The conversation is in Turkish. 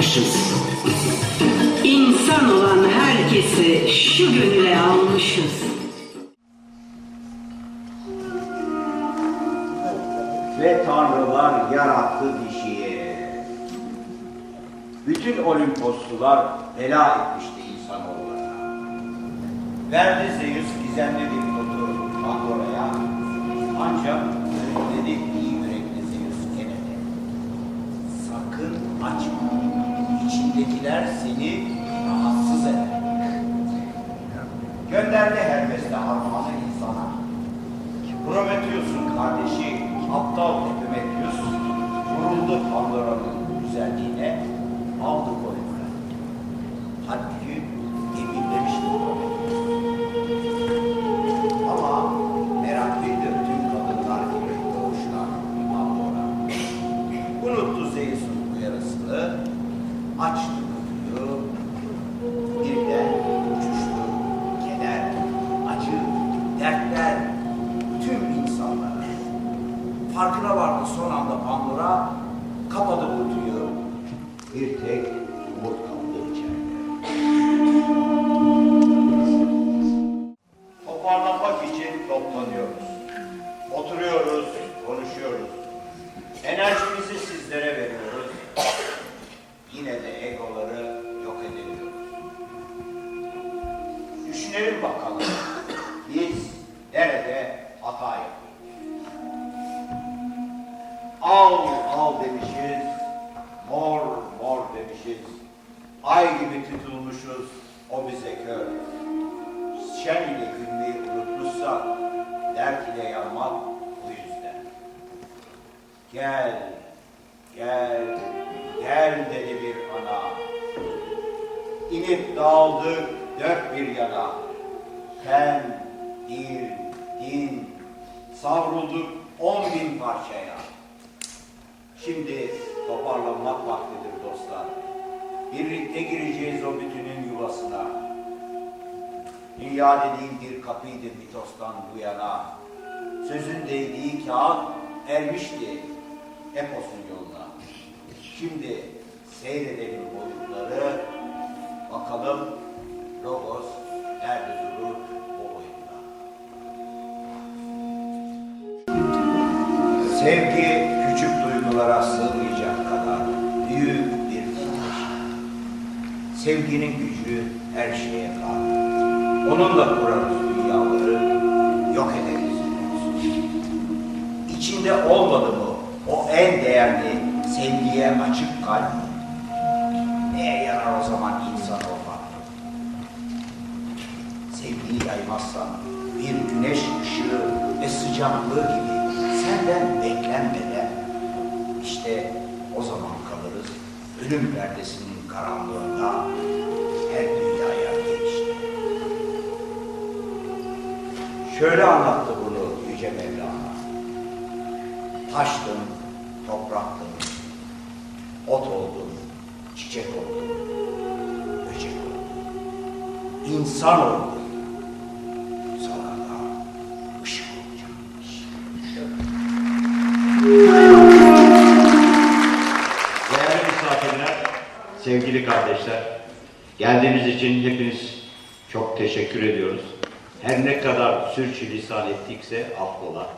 bakmışız. İnsan olan herkesi şu gönüle almışız. Ve tanrılar yarattı dişiye. Bütün Olimposlular bela etmişti insanoğullarına. Verdi Zeus gizemli bir notu Pandora'ya. Ancak dedi iyi yürekli Zeus gene de. Sakın açma. İçindekiler seni rahatsız eder. Gönderdi Hermes de Arman'ı insana. Prometheus'un kardeşi aptal Epimetheus vuruldu Pandora'nın güzelliğine aldı koyunları. Halbuki eminlemişti Prometheus. Ama meraklıydı tüm kadınlar gibi doğuştan Pandora. Unuttu Zeus'un uyarısını, açtı son anda Pandora, kapadı O bize kör. Şen ile gülmeyi unutmuşsak dert ile yanmak bu yüzden. Gel, gel, gel dedi bir ana. İnip dağıldık dört bir yana. Fen, dil, din, savrulduk on bin parçaya. Şimdi toparlanmak vaktidir dostlar. Birlikte gireceğiz o bütünün yuvasına. Dünya dediğim bir kapıydı mitostan bu yana. Sözün değdiği kağıt ermişti eposun yoluna. Şimdi seyredelim boyutları. Bakalım Logos nerede durur. Sevgi küçük duygulara sığmayacak Sevginin gücü her şeye kadir. Onunla kurarız dünyaları, yok ederiz. İçinde olmadı mı o en değerli sevgiye açık kalp? Neye yarar o zaman insan olmak? Sevgiyi yaymazsan bir güneş ışığı ve sıcaklığı gibi senden beklenmeden işte o zaman kalırız ölüm perdesinin karanlığında Şöyle anlattı bunu Yüce Mevlana. Taştın, topraktın, ot oldun, çiçek oldun, böcek oldun, insan oldun. Sonra da ışık olacakmış. Değerli misafirler, sevgili kardeşler, geldiğiniz için hepiniz çok teşekkür ediyoruz. Her ne kadar sürçülisan ettikse affola.